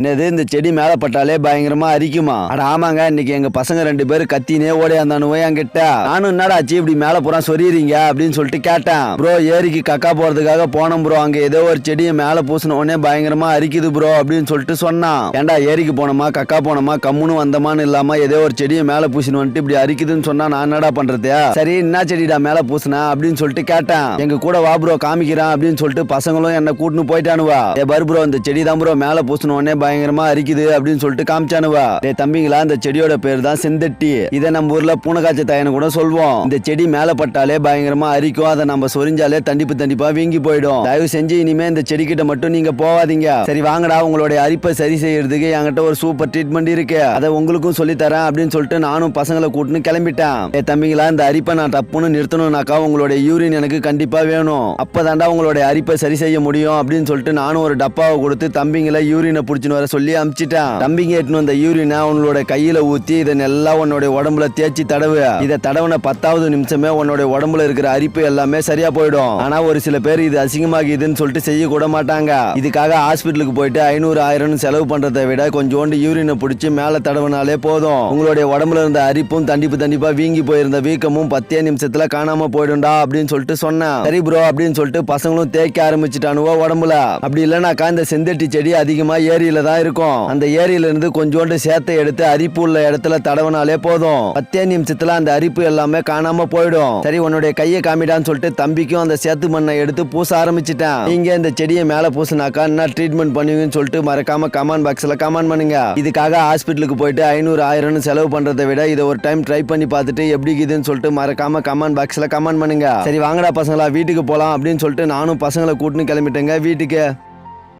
என்னது இந்த செடி மேல பட்டாலே பயங்கரமா அரிக்குமா? அட ஆமாங்க இன்னைக்கு எங்க பசங்க ரெண்டு பேரும் கத்தினே ஓடியாந்தானுவோ என்கிட்ட. நானும் என்னடா ஆச்சு இப்படி மேலே புறா சொறியறீங்க? அப்படின்னு சொல்லிட்டு கேட்டேன். ப்ரோ ஏரிக்கு கக்கா போறதுக்காக போனோம் ப்ரோ. அங்க ஏதோ ஒரு செடியை மேல பூசின உடனே பயங்கரமா அரிக்குது ப்ரோ அப்படின்னு சொல்லிட்டு சொன்னான். ஏன்டா ஏரிக்கு போனோமா கக்கா போனோமா கம்முன்னு வந்தமான்னு இல்லாம ஏதோ ஒரு செடியை மேல பூசின்னு வந்துட்டு இப்படி அரிக்குதுன்னு சொன்னா நான் என்னடா பண்றது? சரி என்ன செடிடா மேல பூசினா அப்படின்னு சொல்லிட்டு கேட்டேன். எங்க கூட வா ப்ரோ காமிக்கிறான் அப்படின்னு சொல்லிட்டு பசங்களும் என்ன கூட்டுன்னு போயிட்டானுவா. ஏ பரு ப்ரோ இந்த செடி தான் ப்ரோ மேல பூசின உடனே பயங்கரமா அரிக்குது அப்படின்னு சொல்லிட்டு காமிச்சானுவா. டே தம்பிங்களா இந்த செடியோட பேர் தான் செந்தட்டி. இதை நம்ம ஊர்ல பூனைக்காய்ச்ச தாயன்னு கூட சொல்வோம். இந்த செடி மேல பட்டாலே பயங்கரமா அரிக்கும். அதை நம்ம சொரிஞ்சாலே தண்டிப்பு தண்டிப்பா வீங்கி போயிடும். தயவு செஞ்சு இனிமே இந்த செடி கிட்ட மட்டும் நீங்க போவாதீங்க சரி வாங்கடா உங்களுடைய அரிப்பை சரி செய்யறதுக்கு என்கிட்ட ஒரு சூப்பர் ட்ரீட்மெண்ட் இருக்கு. அதை உங்களுக்கும் சொல்லி தரேன் அப்படின்னு சொல்லிட்டு நானும் பசங்களை கூட்டுன்னு கிளம்பிட்டேன். ஏ தம்பிங்களா இந்த அரிப்பை நான் தப்புன்னு நிறுத்தணும்னாக்கா உங்களுடைய யூரின் எனக்கு கண்டிப்பா வேணும். அப்பதான்டா உங்களுடைய அரிப்பை சரி செய்ய முடியும் அப்படின்னு சொல்லிட்டு நானும் ஒரு டப்பாவை கொடுத்து தம்பிங்களை யூரினை புடிச்சுன்னு வர சொல்லி அமிச்சிட்டான். தம்பிங்க எட்டுன்னு வந்த யூரினை உன்னோட கையில ஊத்தி இதை நல்லா உன்னோட உடம்புல தேய்ச்சி தடவு. இதை தடவுன பத்தாவது நிமிஷமே உன்னோட உடம்புல இருக்கிற அரிப்பு எல்லாமே சரியா போயிடும். ஆனா ஒரு சில பேர் இது அசிங்கமாகிதுன்னு சொல்லிட்டு செய்ய கூட மாட்டாங்க. இதுக்காக ஹாஸ்பிட்டலுக்கு போயிட்டு ஐநூறு ஆயிரம்னு செலவு பண்றதை விட கொஞ்சோண்டு யூரினை பிடிச்சி மேல தடவுனாலே போதும். உங்களுடைய உடம்புல இருந்த அரிப்பும் தண்டிப்பு தண்டிப்பா வீங்கி போயிருந்த வீக்கமும் பத்தே நிமிஷத்துல காணாம போயிடும்டா அப்படின்னு சொல்லிட்டு சொன்னேன். சரி ப்ரோ அப்படின்னு சொல்லிட்டு பசங்களும் தேய்க்க ஆரம்பிச்சிட்டானுவோ உடம்புல. அப்படி இல்லைனாக்கா இந்த செந்தட்டி செடி அதிகமா ஏரியில தான் இருக்கும். அந்த ஏரியில இருந்து கொஞ்சோண்டு சேத்தை எடுத்து அரிப்பு உள்ள இடத்துல தடவினாலே போதும். பத்தே நிமிஷத்துல அந்த அரிப்பு எல்லாமே காணாம போயிடும். சரி உன்னுடைய கையை காமிடான்னு சொல்லிட்டு தம்பிக்கும் அந்த சேத்து மண்ணை எடுத்து பூச ஆரம்பிச்சிட்டேன். நீங்க இந்த செடியை மேல பூசினாக்கா என்ன ட்ரீட்மெண்ட் பண்ணுவீங்கன்னு சொல்லிட்டு மறக்காம கமெண்ட் பாக்ஸ்ல கமெண்ட் பண்ணுங்க. இதுக்காக ஹாஸ்பிட்டலுக்கு போயிட்டு ஐநூறு ஆயிரம்னு செலவு பண்றதை விட இதை ஒரு டைம் ட்ரை பண்ணி பார்த்துட்டு எப்படி இருக்குதுன்னு சொல்லிட்டு மறக்காம கமெண்ட் பாக்ஸ்ல கமெண்ட் பண்ணுங்க. சரி வாங்கடா பசங்களா வீட்டுக்கு போலாம் அப்படின்னு சொல்லிட்டு நானும் பசங்களை கூட்டின்னு கிளம்பிட்டேங்க வீட்டுக்கு.